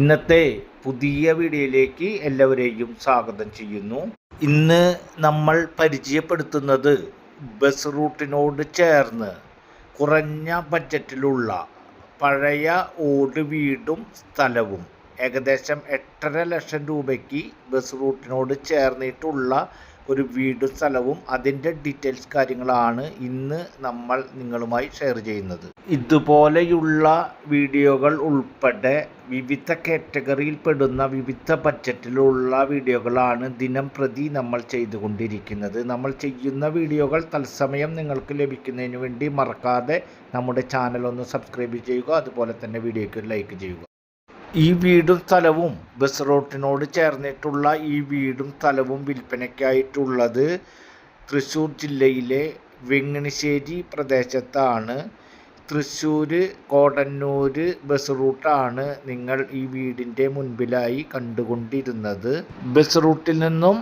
ഇന്നത്തെ പുതിയ വീഡിയോയിലേക്ക് എല്ലാവരെയും സ്വാഗതം ചെയ്യുന്നു. ഇന്ന് നമ്മൾ പരിചയപ്പെടുത്തുന്നത് ബസ് റൂട്ടിനോട് ചേർന്ന് കുറഞ്ഞ ബഡ്ജറ്റിലുള്ള പഴയ ഓട് വീടും സ്ഥലവും ഏകദേശം എട്ടര ലക്ഷം രൂപയ്ക്ക് ബസ് റൂട്ടിനോട് ചേർന്നിട്ടുള്ള ഒരു വീടും സ്ഥലവും അതിന്റെ ഡീറ്റെയിൽസ് കാര്യങ്ങളാണ് ഇന്ന് നമ്മൾ നിങ്ങളുമായി ഷെയർ ചെയ്യുന്നത്. ഇതുപോലെയുള്ള വീഡിയോകൾ ഉൾപ്പെടെ വിവിധ കാറ്റഗറിയിൽ പെടുന്ന വിവിധ ബഡ്ജറ്റിലുള്ള വീഡിയോകളാണ് ദിനം പ്രതി നമ്മൾ ചെയ്തുകൊണ്ടിരിക്കുന്നത്. നമ്മൾ ചെയ്യുന്ന വീഡിയോകൾ തത്സമയം നിങ്ങൾക്ക് ലഭിക്കുന്നതിന് വേണ്ടി മറക്കാതെ നമ്മുടെ ചാനൽ ഒന്ന് സബ്സ്ക്രൈബ് ചെയ്യുക അതുപോലെ തന്നെ വീഡിയോയ്ക്ക് ലൈക്ക് ചെയ്യുക. ഈ വീടും സ്ഥലവും ബസ് റൂട്ടിനോട് ചേർന്നിട്ടുള്ള ഈ വീടും സ്ഥലവും വിൽപ്പനയ്ക്കായിട്ടുള്ളത് തൃശ്ശൂർ ജില്ലയിലെ വെങ്ങണിശ്ശേരി പ്രദേശത്താണ്. തൃശ്ശൂർ കോടന്നൂർ ബസ് റൂട്ടാണ് നിങ്ങൾ ഈ വീടിന്റെ മുൻപിലായി കണ്ടുകൊണ്ടിരുന്നത്. ബസ് റൂട്ടിൽ നിന്നും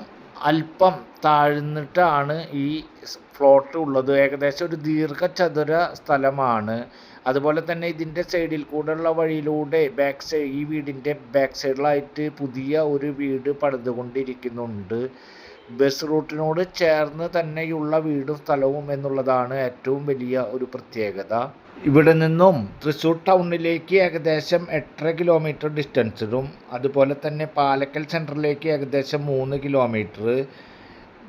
അല്പം താഴ്ന്നിട്ടാണ് ഈ ഫ്ലോട്ട് ഉള്ളത് ഏകദേശം ഒരു ദീർഘചതുര സ്ഥലമാണ്. അതുപോലെ തന്നെ ഇതിന്റെ സൈഡിൽ കൂടെയുള്ള വഴിയിലൂടെ ബാക്ക് സൈഡ് ഈ വീടിന്റെ ബാക്ക് സൈഡിലായിട്ട് പുതിയ ഒരു വീട് പണിതുകൊണ്ടിരിക്കുന്നുണ്ട്. ബസ് റൂട്ടിനോട് ചേർന്ന് തന്നെയുള്ള വീടും സ്ഥലവും എന്നുള്ളതാണ് ഏറ്റവും വലിയ ഒരു പ്രത്യേകത. ഇവിടെ നിന്നും തൃശ്ശൂർ ടൗണിലേക്ക് ഏകദേശം എട്ടര കിലോമീറ്റർ ഡിസ്റ്റൻസിലും അതുപോലെ തന്നെ പാലക്കൽ സെന്ററിലേക്ക് ഏകദേശം മൂന്ന് kilometre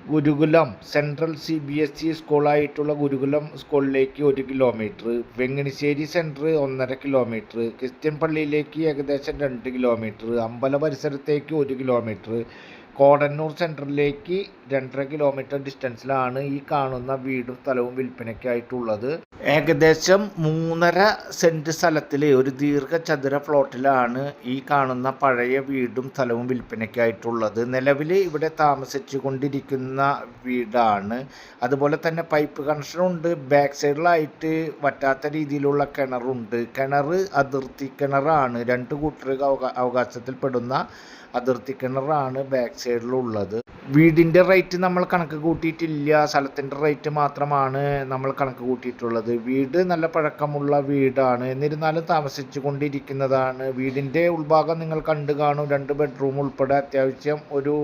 Gurukulam central C B S E സ്കൂളായിട്ടുള്ള Gurukulam സ്കൂളിലേക്ക് ഒരു കിലോമീറ്റർ വെങ്ങണിശ്ശേരി സെന്റർ ഒന്നര കിലോമീറ്റർ ക്രിസ്ത്യൻ പള്ളിയിലേക്ക് ഏകദേശം രണ്ട് കിലോമീറ്റർ അമ്പല പരിസരത്തേക്ക് ഒരു കിലോമീറ്റർ കോടന്നൂർ സെന്ററിലേക്ക് രണ്ടര കിലോമീറ്റർ ഡിസ്റ്റൻസിലാണ് ഈ കാണുന്ന വീടും സ്ഥലവും വിൽപ്പനയ്ക്കായിട്ടുള്ളത്. ഏകദേശം മൂന്നര സെന്റ് സ്ഥലത്തിൽ ഒരു ദീർഘചതുര പ്ലോട്ടിലാണ് ഈ കാണുന്ന പഴയ വീടും സ്ഥലവും വിൽപ്പനയ്ക്കായിട്ടുള്ളത്. നിലവിൽ ഇവിടെ താമസിച്ചു കൊണ്ടിരിക്കുന്ന വീടാണ്. അതുപോലെ തന്നെ പൈപ്പ് കണക്ഷനുണ്ട് ബാക്ക് സൈഡിലായിട്ട് വറ്റാത്ത രീതിയിലുള്ള കിണറുണ്ട്. കിണർ അതിർത്തി കിണറാണ്. രണ്ട് അവകാ അവകാശത്തിൽപ്പെടുന്ന അതിർത്തി കിണറാണ് ബാക്ക് സൈഡിലുള്ളത് വീടിന്റെ റേറ്റ് നമ്മൾ കണക്ക് കൂട്ടിയിട്ടില്ല. സ്ഥലത്തിന്റെ റേറ്റ് മാത്രമാണ് നമ്മൾ കണക്ക് കൂട്ടിയിട്ടുള്ളത്. വീട് നല്ല പഴക്കമുള്ള വീടാണ്. എന്നിരുന്നാലും താമസിച്ചു കൊണ്ടിരിക്കുന്നതാണ്. വീടിന്റെ ഉൾഭാഗം നിങ്ങൾ കണ്ടു കാണും. രണ്ട് ബെഡ്റൂം ഉൾപ്പെടെ അത്യാവശ്യം ഒരു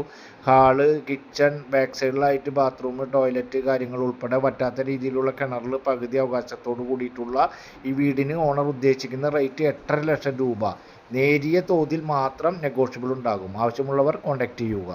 ഹാൾ കിച്ചൺ ബാക്ക് സൈഡിലായിട്ട് ബാത്റൂം ടോയ്ലറ്റ് കാര്യങ്ങൾ ഉൾപ്പെടെ പറ്റാത്ത രീതിയിലുള്ള കിണറിൽ പകുതി അവകാശത്തോട് കൂടിയിട്ടുള്ള ഈ വീടിന് ഓണർ ഉദ്ദേശിക്കുന്ന റേറ്റ് എട്ടര ലക്ഷം രൂപ. നേരിയ തോതിൽ മാത്രം നെഗോഷ്യബിൾ ഉണ്ടാകും. ആവശ്യമുള്ളവർ കോൺടാക്റ്റ് ചെയ്യുക.